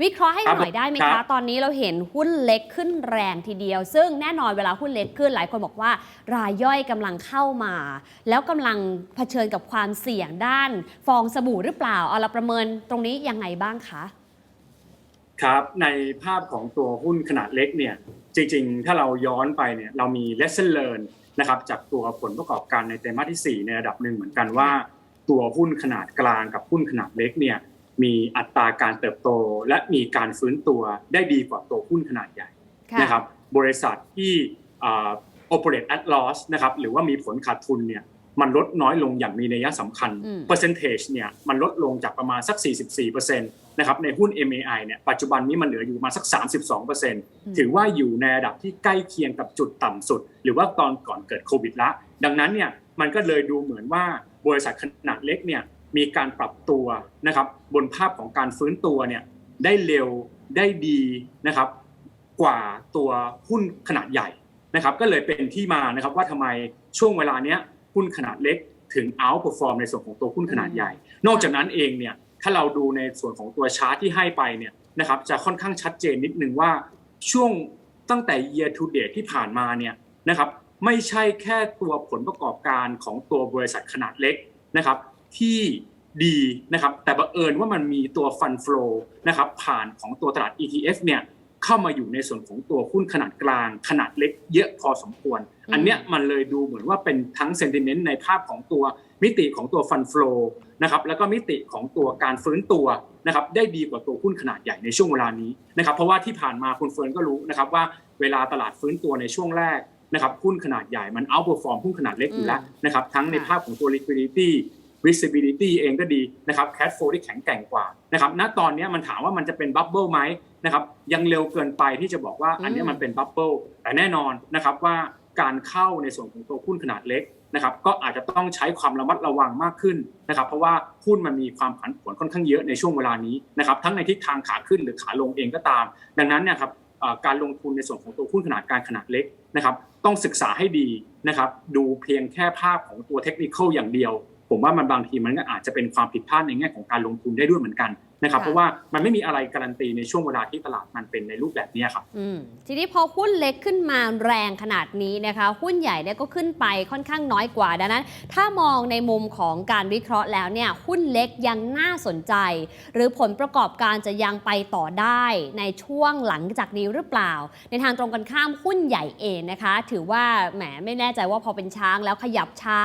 วิเคราะห์ให้ครับหน่อยได้ไหมครัคะบตอนนี้เราเห็นหุ้นเล็กขึ้นแรงทีเดียว ซึ่งแน่นอนเวลาหุ้นเล็กขึ้นหลายคนบอกว่ารายย่อยกำลังเข้ามา แล้วกำลังเผชิญกับความเสี่ยงด้าน ฟองสบู่หรือเปล่าเอาเราประเมินตรงนี้ยังไงบ้างคะครับในภาพของตัวหุ้นขนาดเล็กเนี่ยจริงๆ ถ้าเราย้อนไปเนี่ยเรามี lesson learn นะครับจากตัวผลประกอบการในไตรมาสที่ 4 ในระดับหนึ่งเหมือนกันว่า ตัวหุ้นขนาดกลางกับหุ้นขนาดเล็กเนี่ย มีอัตราการเติบโต และมีการฟื้นตัวได้ดีกว่าตัวหุ้นขนาดใหญ่ค่ะนะครับบริษัทที่อ่า operate at loss นะครับหรือว่ามีผลขาดทุนเนี่ยมันลดน้อยลงอย่างมีนัยสำคัญอืม percentage เนี่ยมันลดลงจากประมาณสัก 44%นะครับในหุ้น MAI เนี่ยปัจจุบันนี้มันเหลืออยู่ประมาณสัก 32%ถือว่าอยู่ในระดับที่ใกล้เคียงกับจุดต่ำสุด หรือว่าตอนก่อนเกิดโควิดละ ดังนั้นเนี่ยมันก็เลยดูเหมือนว่าบริษัทขนาดเล็กเนี่ย มีการปรับตัวนะครับ บนภาพของการฟื้นตัวเนี่ยได้เร็วได้ดีนะครับ กว่าตัวหุ้นขนาดใหญ่นะครับ ก็เลยเป็นที่มานะครับว่าทำไมช่วงเวลาเนี้ยหุ้นขนาดเล็กถึง outperform ในส่วนของตัวหุ้นขนาดใหญ่ นอกจากนั้นเองเนี่ยถ้าเราดูในส่วนของตัวชาร์ตที่ให้ไปเนี่ยนะครับจะค่อนข้างชัดเจนนิดนึงว่าช่วงตั้งแต่ year to date ที่ผ่านมาเนี่ยนะครับไม่ใช่แค่ตัวผลประกอบการของตัวบริษัทขนาดเล็กนะครับ ที่ ดีนะครับแต่บังเอิญว่ามันมีตัวฟันฟลอนะครับผ่านของตัวตลาด ETF เนี่ยเข้ามาอยู่ในส่วนของตัวหุ้นขนาดกลาง ขนาดเล็กเยอะพอสมควร อันเนี้ยมันเลยดูเหมือนว่าเป็นทั้งเซนติเมนต์ในภาพของตัวมิติของตัวฟันฟลอนะครับแล้วก็มิติของตัวการฟื้นตัวนะครับได้ดีกว่าตัวหุ้นขนาดใหญ่ในช่วงเวลานี้นะครับเพราะว่าที่ผ่านมาคุณเฟิร์นก็รู้นะครับว่าเวลาตลาดฟื้นตัวในช่วงแรกนะครับหุ้นขนาดใหญ่มัน outperform หุ้นขนาดเล็กอยู่แล้วนะครับทั้งในภาพของตัว liquidity visibility เองก็ดีนะครับ cash flow ที่แข็งแกร่งกว่านะครับณตอนเนี้ยมันถามว่ามันจะเป็นบับเบิลไหมนะครับยังเร็วเกินไปที่จะบอกว่าอันเนี้ยมันเป็นบับเบิลแต่แน่นอนนะครับว่าการเข้าในส่วนของตัวหุ้นขนาดเล็กนะครับก็อาจจะต้องใช้ความระมัดระวังมากขึ้นนะครับ เพราะว่าหุ้นมันมีความผันผวนค่อนข้างเยอะในช่วงเวลานี้นะครับ ทั้งในทิศทางขาขึ้นหรือขาลงเองก็ตาม ดังนั้นเนี่ยครับเอ่อการลงทุนในส่วนของตัวหุ้นขนาดกลางขนาดเล็กนะครับ ต้องศึกษาให้ดีนะครับ ดูเพียงแค่ภาพของตัวเทคนิคอย่างเดียว ผมว่ามันบางทีมันก็อาจจะเป็นความผิดพลาดในแง่ของการลงทุนได้ด้วยเหมือนกัน นะครับค่ะเพราะว่ามันไม่มีอะไรการันตีในช่วงเวลาที่ตลาดมันเป็นในรูปแบบเนี้ยครับอืมทีนี้พอหุ้นเล็กขึ้นมาแรงขนาดนี้นะคะหุ้นใหญ่เนี่ยก็ขึ้นไปค่อนข้างน้อยกว่าดังนั้น ถ้ามองในมุมของการวิเคราะห์แล้วเนี่ยหุ้นเล็กยังน่าสนใจ หรือผลประกอบการจะยังไปต่อได้ในช่วงหลังจากนี้หรือเปล่า ในทางตรงกันข้ามหุ้นใหญ่เองนะคะ ถือว่าแหมไม่แน่ใจว่าพอเป็นช้างแล้วขยับช้า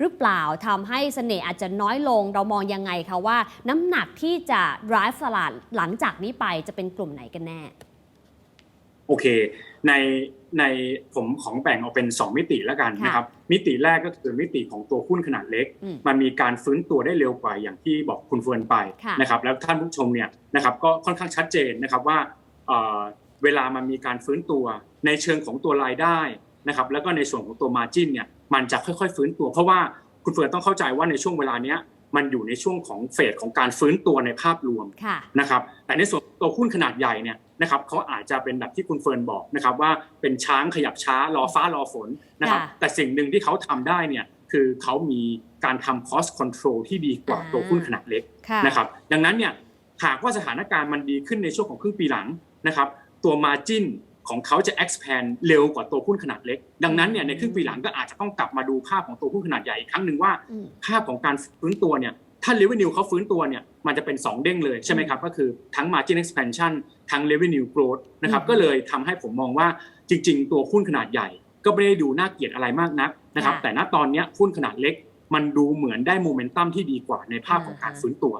หรือเปล่าทำให้เสน่ห์อาจจะน้อยลง เรามองยังไงคะว่า น้ำหนักที่จะ drive ตลาดหลังจากนี้ไปจะเป็นกลุ่มไหนกันแน่ โอเค ในในผมของแบ่งออกเป็น 2 มิติแล้วกันค่ะนะครับ มิติแรกก็คือมิติของตัวหุ้นขนาดเล็กอืมมันมีการฟื้นตัวได้เร็วกว่าอย่างที่บอกคุณเฟิร์นไปค่ะนะครับแล้วท่านผู้ชมเนี่ยนะครับก็ค่อนข้างชัดเจนนะครับว่าเอ่อเวลามันมีการฟื้นตัวในเชิงของตัวรายได้นะครับแล้วก็ในส่วนของตัวมาจิ้นเนี่ยมันจะค่อยๆ ฟื้นตัว เพราะว่าคุณเฟิร์นต้องเข้าใจว่าในช่วงเวลาเนี้ย มันอยู่ในช่วงของเฟสของการฟื้นตัวในภาพรวมค่ะนะครับแต่ในส่วนตัวหุ้นขนาดใหญ่เนี่ยนะครับเขาอาจจะเป็นแบบที่คุณเฟิร์นบอกนะครับว่าเป็นช้างขยับช้ารอฟ้ารอฝนนะครับค่ะแต่สิ่งหนึ่งที่เขาทำได้เนี่ยคือเขามีการทำ cost control ที่ดีกว่าอ่าตัวหุ้นขนาดเล็กค่ะนะครับดังนั้นเนี่ยหากว่าสถานการณ์มันดีขึ้นในช่วงของครึ่งปีหลังนะครับตัว margin ของเขาจะ expand เร็วกว่าตัวหุ้นขนาดเล็ก ดังนั้นเนี่ยในครึ่งปีหลังก็อาจจะต้องกลับมาดูภาพของตัวหุ้นขนาดใหญ่อีกครั้งหนึ่งว่าอืม ภาพของการฟื้นตัวเนี่ยถ้า revenue เขาฟื้นตัวเนี่ยมันจะเป็น 2 เด้งเลยใช่ไหมครับ ก็คือทั้ง margin expansion ทั้ง revenue growth นะครับอืม ก็เลยทำให้ผมมองว่าจริง ๆ ตัวหุ้นขนาดใหญ่ ก็ไม่ได้ดูน่าเกลียดอะไรมากนักนะครับค่ะแต่ณตอนเนี้ยหุ้นขนาดเล็ก มันดูเหมือนได้โมเมนตัมที่ดีกว่าในภาพของการฟื้นตัว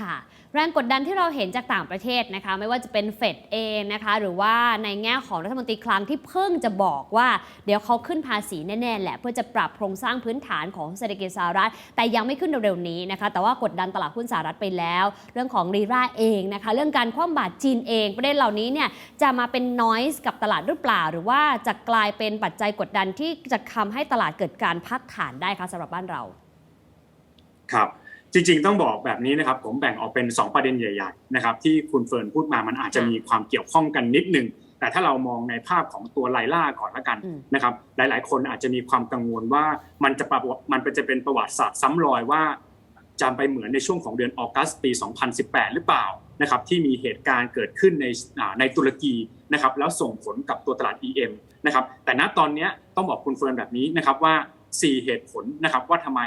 ค่ะแรงกดดันที่เราเห็นจากต่างประเทศนะคะ ไม่ว่าจะเป็นเฟดเองนะคะ หรือว่าในแง่ของรัฐมนตรีคลังที่เพิ่งจะบอกว่าเดี๋ยวเขาขึ้นภาษีแน่ๆแหละ เพื่อจะปรับโครงสร้างพื้นฐานของเศรษฐกิจสหรัฐ แต่ยังไม่ขึ้นเร็วๆนี้นะคะ แต่ว่ากดดันตลาดหุ้นสหรัฐไปแล้ว เรื่องของรีราเองนะคะ เรื่องการคว่ำบาตรจีนเองประเด็นเหล่านี้เนี่ยจะมาเป็นนอยส์กับตลาดหรือเปล่า หรือว่าจะกลายเป็นปัจจัยกดดันที่จะทำให้ตลาดเกิดการพักฐานได้คะสำหรับบ้านเราครับ จริงๆ ต้องบอกแบบนี้นะครับ ผมแบ่งออกเป็น 2 ประเด็นใหญ่ๆนะครับที่คุณเฟิร์นพูดมามันอาจจะมีความเกี่ยวข้องกันนิดนึงแต่ถ้าเรามองในภาพของตัวไลล่าก่อนละกันอืมนะครับ หลายๆ คนอาจจะมีความกังวลว่ามันจะประวัติมันจะเป็นประวัติศาสตร์ซ้ำรอยว่าจำไปเหมือนในช่วงของเดือนออกัสปี 2018 หรือเปล่านะครับที่มีเหตุการณ์เกิดขึ้นในอ่าในตุรกีนะครับแล้วส่งผลกับตัวตลาด EM นะครับแต่ณตอนเนี้ยต้องบอกคุณเฟิร์นแบบนี้นะครับว่า 4 เหตุผลนะครับว่าทำไม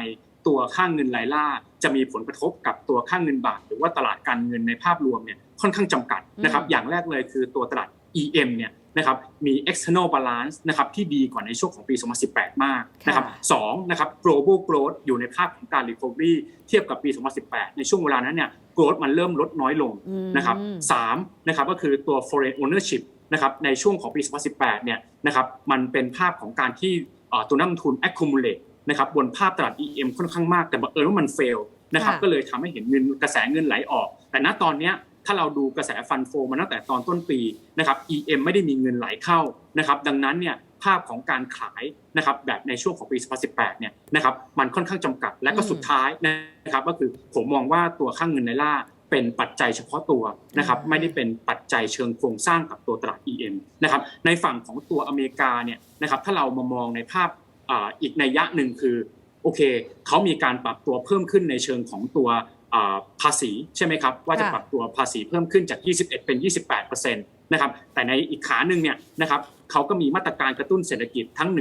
ตัวค่างเงินไลล่าจะมีผลกระทบกับตัวค่างเงินบาท หรือว่าตลาดการเงินในภาพรวมเนี่ยค่อนข้างจำกัดนะครับอืมอย่างแรกเลยคือตัวตลาด EM เนี่ยนะครับมี external balance นะครับที่ดีกว่าในช่วงของปี 2018 มากนะครับค่ะสองนะครับ global growth อยู่ในภาพของการ recovery เทียบกับปี 2018 ในช่วงเวลานั้นเนี่ย growth มันเริ่มลดน้อยลงอืมนะครับสามนะครับก็คือตัว foreign ownership นะครับในช่วงของปี 2018 เนี่ยนะครับมันเป็นภาพของการที่เอ่อตัวนักลงทุน accumulate นะครับบนภาพตลาด EM ค่อนข้างมากแต่บังเอิญว่ามัน fail นะครับค่ะก็เลยทำให้เห็นเงินกระแสเงินไหลออก แต่ณตอนเนี้ยถ้าเราดูกระแสฟันโฟมาตั้งแต่ตอนต้นปีนะครับ EM ไม่ได้มีเงินไหลเข้านะครับดังนั้นเนี่ยภาพของการขายนะครับแบบในช่วงของปี 2018 เนี่ยนะครับมันค่อนข้างจำกัดและก็อืมสุดท้ายนะครับก็คือผมมองว่าตัวค่างเงินในล่าเป็นปัจจัยเฉพาะตัวนะครับอืมไม่ได้เป็นปัจจัยเชิงโครงสร้างกับตัวตลาด EM นะครับในฝั่งของตัวอเมริกาเนี่ยนะครับถ้าเรามามองในภาพ อ่าอีกนัยยะหนึ่งคือโอเคเขามีการปรับตัวเพิ่มขึ้นในเชิงของตัวอ่าภาษีใช่ไหมครับว่าจะค่ะปรับตัวภาษีเพิ่มขึ้นจาก 21 เป็น 28%นะครับแต่ในอีกขาหนึ่งเนี่ยนะครับเขาก็มีมาตรการกระตุ้นเศรษฐกิจทั้ง 1.9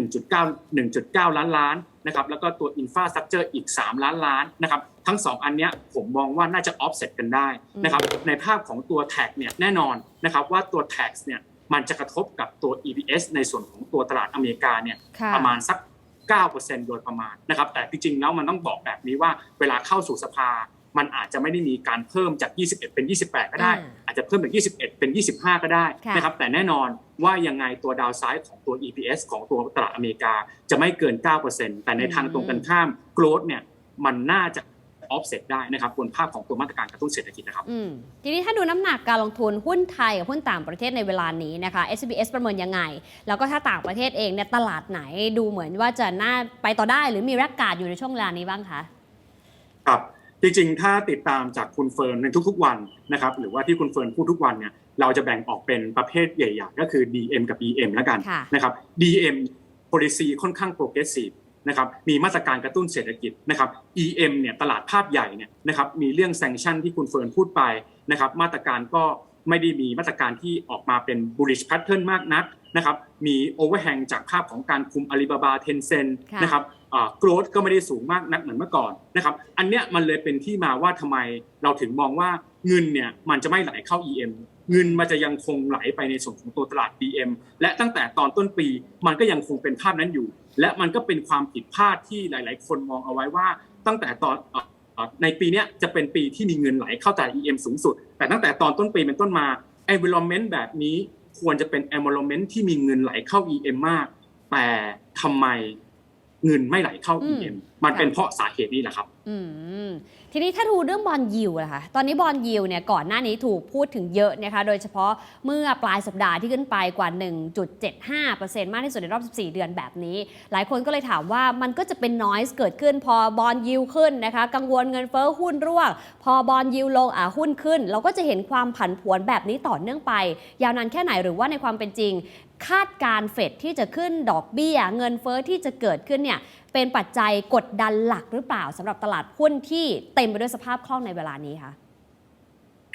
1.9 ล้านล้านนะครับแล้วก็ตัวอินฟราสตรักเจอร์อีก 3 ล้านล้านนะครับทั้ง 2 อันเนี้ยผมมองว่าน่าจะออฟเซตกันได้นะครับในภาพของตัวแท็กเนี่ยแน่นอนนะครับว่าตัวแท็กเนี่ยมันจะกระทบกับตัว EPS ในส่วนของตัวตลาดอเมริกาเนี่ยค่ะประมาณสัก 9%โดยประมาณนะครับแต่จริงๆแล้วมันต้องบอกแบบนี้ว่าเวลาเข้าสู่สภา มันอาจจะไม่ได้มีการเพิ่มจาก 21 เป็น 28 ก็ได้อืมอาจจะเพิ่มจาก 21 เป็น 25 ก็ได้ค่ะนะครับแต่แน่นอนว่ายังไงตัวดาวไซด์ของตัว EPS ของตัวตลาดอเมริกาจะไม่เกิน 9%แต่ในทางตรงกันข้าม growth เนี่ยมันน่าจะ offset ได้นะครับบนภาพของตัวมาตรการกระตุ้นเศรษฐกิจนะครับอืมทีนี้ถ้าดูน้ำหนักการลงทุนหุ้นไทยกับหุ้นต่างประเทศในเวลานี้นะคะ SBS ประเมินยังไง แล้วก็ถ้าต่างประเทศเองเนี่ยตลาดไหนดูเหมือนว่าจะน่าไปต่อได้หรือมีแรกการดอยู่ในช่วงเวลานี้บ้างคะครับจริงๆ ถ้าติดตามจากคุณเฟิร์นในทุกๆ วันนะครับหรือว่าที่คุณเฟิร์นพูดทุกวันเนี่ยเราจะแบ่งออกเป็นประเภทใหญ่ๆก็คือ DM กับ EM แล้วกันค่ะนะครับ DM policy ค่อนข้าง progressive นะครับมีมาตรการกระตุ้นเศรษฐกิจนะครับ EM เนี่ยตลาดภาพใหญ่เนี่ยนะครับมีเรื่อง sanction ที่คุณเฟิร์นพูดไปนะครับมาตรการก็ไม่ได้มีมาตรการที่ออกมาเป็น bullish pattern มากนักนะครับมี overhang จากภาพของการคุม Alibaba Tencent ค่ะนะครับโกรธก็ไม่ได้สูงมากนักเหมือนเมื่อก่อนนะครับอันเนี้ยมันเลยเป็นที่มาว่าทำไมเราถึงมองว่าเงินเนี่ยมันจะไม่ไหลเข้า EM เงินมันจะยังคงไหลไปในส่วนของตัวตลาด DM และตั้งแต่ตอนต้นปีมันก็ยังคงเป็นภาพนั้นอยู่ และมันก็เป็นความผิดพลาดที่หลาย ๆ คนมองเอาไว้ว่า ตั้งแต่ตอนเอ่อในปีเนี้ยจะเป็นปีที่มีเงินไหลเข้าตลาด EM สูงสุด แต่ตั้งแต่ตอนต้นปีเป็นต้นมา environment แบบนี้ควรจะเป็น environment ที่มีเงินไหลเข้า EM มาก แต่ทำไมเงินไม่ไหลเข้าอืม EM มันเป็นเพราะสาเหตุนี้แหละครับอืม ทีนี้ถ้าดูเรื่องบอลยิวนะคะตอนนี้บอลยิวเนี่ยก่อนหน้านี้ถูกพูดถึงเยอะนะคะโดยเฉพาะเมื่อปลายสัปดาห์ที่ขึ้นไปกว่า 1.75%มากที่สุดในรอบ 14 เดือนแบบนี้ หลายคนก็เลยถามว่ามันก็จะเป็นนอยส์เกิดขึ้นพอบอลยิวขึ้นนะคะกังวลเงินเฟ้อหุ้นร่วง พอบอลยิวลงอะหุ้นขึ้น เราก็จะเห็นความผันผวนแบบนี้ต่อเนื่องไป ยาวนานแค่ไหนหรือว่าในความเป็นจริง คาดการณ์เฟดที่จะขึ้นดอกเบี้ย เงินเฟ้อที่จะเกิดขึ้นเนี่ยเป็นปัจจัยกดดันหลักหรือเปล่าสำหรับตลาดหุ้นที่เต็มไปด้วยสภาพคล่องในเวลานี้คะ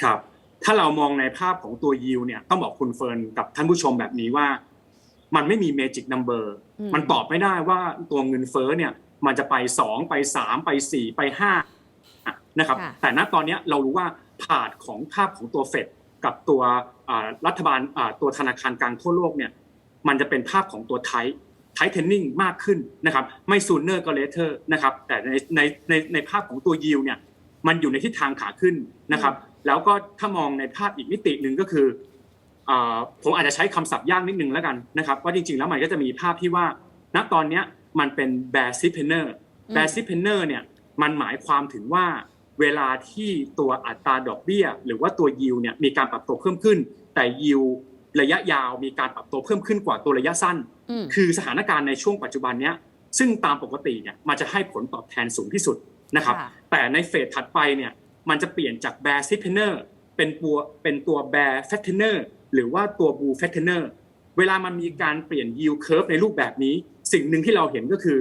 ครับ ถ้าเรามองในภาพของตัวยิวเนี่ยต้องบอกคุณเฟิร์นกับท่านผู้ชมแบบนี้ว่า มันไม่มีเมจิกนัมเบอร์อืมมันตอบไม่ได้ว่าตัวเงินเฟ้อเนี่ย มันจะไป 2 ไป 3 ไป 4 ไป5นะครับค่ะแต่ณตอนเนี้ยเรารู้ว่าผาดของภาพของตัวเฟด กับตัวรัฐบาลตัวธนาคารกลางทั่วโลกเนี่ยมันจะเป็นภาพของตัวไทไทเทนนิ่งมากขึ้นนะครับไม่ซูเนอร์ก็เลเทอร์นะครับแต่ในในในในภาพของตัวยิวเนี่ยมันอยู่ในทิศทางขาขึ้นนะครับแล้วก็ถ้ามองในภาพอีกมิติหนึ่งก็คือผมอาจจะใช้คำศัพท์ยากนิดนึงแล้วกันนะครับว่าจริงๆแล้วมันก็จะมีภาพที่ว่า ณตอนเนี้ยมันเป็นแบร์ซิเพเนอร์แบร์ซิเพเนอร์เนี่ยมันหมายความถึงว่า เวลาที่ตัวอัตราดอกเบี้ย หรือว่าตัวยิวเนี่ยมีการปรับตัวเพิ่มขึ้น แต่ยิวระยะยาวมีการปรับตัวเพิ่มขึ้นกว่าตัวระยะสั้นอืมคือสถานการณ์ในช่วงปัจจุบันเนี้ยซึ่งตามปกติเนี่ยมันจะให้ผลตอบแทนสูงที่สุดนะครับค่ะแต่ในเฟสถัดไปเนี่ยมันจะเปลี่ยนจากแบร์ซิเพเนอร์เป็นตัวเป็นตัวแบร์แฟตเทเนอร์หรือว่าตัวบูแฟตเทเนอร์เวลามันมีการเปลี่ยน yield curve ในรูปแบบนี้ สิ่งหนึ่งที่เราเห็นก็คือ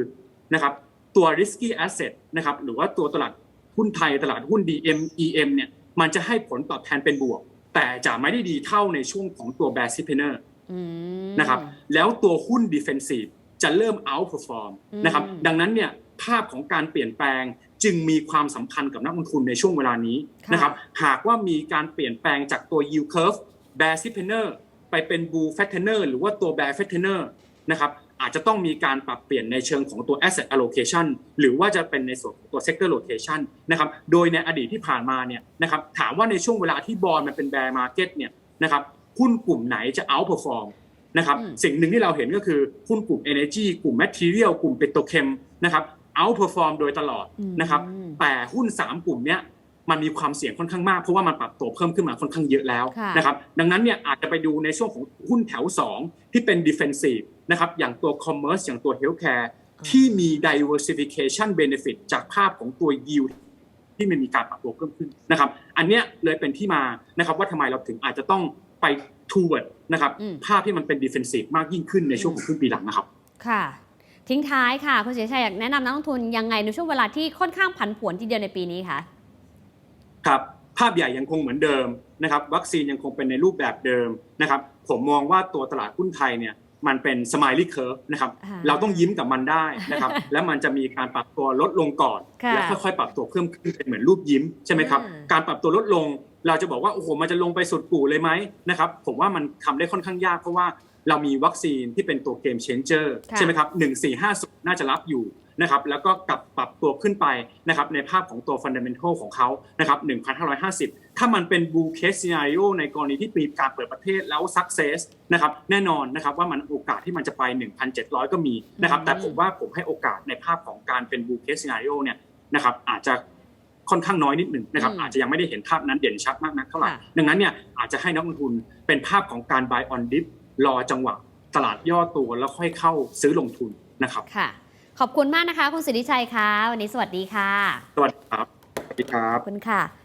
นะครับตัว risky asset นะครับหรือว่าตัวตลาด หุ้นไทยตลาดหุ้น DM EM เนี่ยมันจะให้ผลตอบแทนเป็นบวก แต่จะไม่ได้ดีเท่าในช่วงของตัว bear steepener อืมนะครับแล้วตัวหุ้น defensive จะเริ่ม outperform อืมนะครับดังนั้นเนี่ยภาพของการเปลี่ยนแปลงจึงมีความสำคัญกับนักลงทุนในช่วงเวลานี้ค่ะนะครับหากว่ามีการเปลี่ยนแปลงจากตัว yield curve bear steepener ไปเป็น bull flattener หรือว่าตัว bear flattener นะครับ อาจจะต้องมีการปรับเปลี่ยนในเชิงของตัว asset allocation หรือว่าจะเป็นในส่วนของตัว sector rotation นะครับ โดยในอดีตที่ผ่านมาเนี่ยนะครับถามว่าในช่วงเวลาที่บอลมันเป็น bear market เนี่ยนะครับหุ้นกลุ่มไหนจะ outperform นะครับอืมสิ่งหนึ่งที่เราเห็นก็คือหุ้นกลุ่ม energy กลุ่ม material กลุ่ม petrochem นะครับ outperform โดยตลอดนะครับอืมแต่หุ้น 3 กลุ่มเนี้ย มันมีความเสี่ยงค่อนข้างมากเพราะว่ามันปรับตัวเพิ่มขึ้นมาค่อนข้างเยอะแล้วค่ะนะครับดังนั้นเนี่ยอาจจะไปดูในช่วงของหุ้นแถว 2 ที่เป็น defensive นะครับอย่างตัว commerce อย่างตัว healthcare ที่มี diversification benefit จากภาพของตัว yield ที่มันมีการปรับตัวเพิ่มขึ้นนะครับ อันเนี้ยเลยเป็นที่มานะครับว่าทำไมเราถึงอาจจะต้องไป toward นะครับอืมภาพที่มันเป็น defensive มากยิ่งขึ้นในช่วงของครึ่งปีหลังนะครับ ค่ะ ทิ้งท้ายค่ะคุณเสียชัยอยากแนะนำนักลงทุนยังไงในช่วงเวลาที่ค่อนข้างผันผวนทีเดียวในปีนี้คะ ครับภาพใหญ่ยังคงเหมือนเดิมนะครับวัคซีนยังคงเป็นในรูปแบบเดิมนะครับผมมองว่าตัวตลาดหุ้นไทยเนี่ยมันเป็น smiley curve นะครับอ่าเราต้องยิ้มกับมันได้นะครับแล้วมันจะมีการปรับตัวลดลงก่อนค่ะแล้วค่อยๆปรับตัวเพิ่มขึ้นเป็นเหมือนรูปยิ้มใช่ไหมครับอืมการปรับตัวลดลง เราจะบอกว่าโอ้โหมันจะลงไปสุดปู่เลยไหมนะครับผมว่ามันทำได้ค่อนข้างยากเพราะว่าเรามีวัคซีนที่เป็นตัวเกมเชนเจอร์ค่ะใช่ไหมครับหนึ่งสี่ห้าน่าจะรับอยู่ นะครับแล้วก็กลับปรับตัวขึ้นไปนะครับในภาพของตัวฟันเดเมนทัลของเขานะครับ1,550 ถ้ามันเป็น bull case scenario ในกรณีที่มีการเปิดประเทศแล้ว success นะครับแน่นอนนะครับว่ามันโอกาสที่มันจะไป 1,700 ก็มีนะครับอืมแต่ผมว่าผมให้โอกาสในภาพของการเป็น bull case scenario เนี่ยนะครับอาจจะค่อนข้างน้อยนิดหนึ่งนะครับอืมอาจจะยังไม่ได้เห็นภาพนั้นเด่นชัดมากนักเท่าไหร่ค่ะดังนั้นเนี่ยอาจจะให้นักลงทุนเป็นภาพของการ buy on dip รอจังหวะตลาดย่อตัวแล้วค่อยเข้าซื้อลงทุนนะครับค่ะ ขอบคุณมากนะคะ คุณสิทธิชัยคะวันนี้สวัสดีค่ะ สวัสดีครับ สวัสดีครัขบอบคุณค่ะ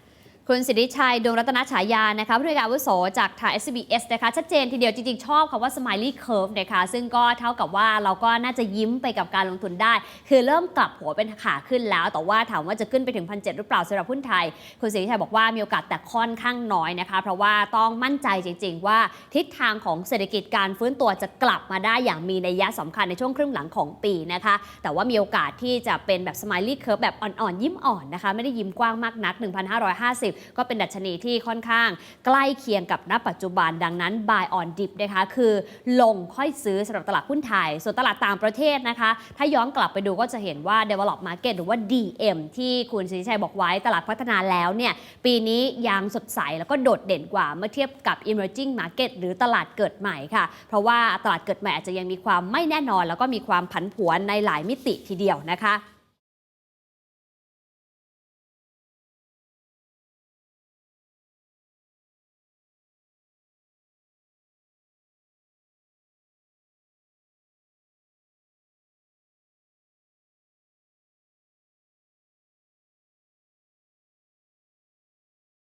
คุณสิทธิชัยดวงรัตนฉายานะคะผู้บริการวุโสจากทาง SBS นะคะชัดเจนทีเดียวจริงๆ ชอบคำว่า smiley curve นะคะซึ่งก็เท่ากับว่าเราก็น่าจะยิ้มไปกับการลงทุนได้ คือเริ่มกลับหัวเป็นขาขึ้นแล้ว แต่ว่าถามว่าจะขึ้นไปถึงพันเหรือเปล่าสำหรับหุ้นไทย คุณสิทธิชัยบอกว่ามีโอกาสแต่ค่อนข้างน้อยนะคะเพราะว่าต้องมั่นใจจริง ๆ ว่าทิศทางของเศรษฐกิจการฟื้นตัวจะกลับมาได้อย่างมีนัยยะสำคัญในช่วงครึ่งหลังของปีนะคะแต่ว่ามีโอกาสที่จะเป็นแบบ smiley curve แบบอ่อนๆยิ้มอ่อนนะคะไม่ได้ยิ้มกว้างมากนัก 1,550ก็เป็นดัชนีที่ค่อนข้างใกล้เคียงกับณปัจจุบันดังนั้น buy on dip นะคะคือลงค่อยซื้อสำหรับตลาดหุ้นไทย ส่วนตลาดต่างประเทศนะคะ ถ้าย้อนกลับไปดูก็จะเห็นว่า develop market หรือว่า DM ที่คุณสิริชัยบอกไว้ตลาดพัฒนาแล้วเนี่ยปีนี้ยังสดใสแล้วก็โดดเด่นกว่าเมื่อเทียบกับ emerging market หรือตลาดเกิดใหม่ค่ะ เพราะว่าตลาดเกิดใหม่อาจจะยังมีความไม่แน่นอน แล้วก็มีความผันผวนในหลายมิติทีเดียวนะคะ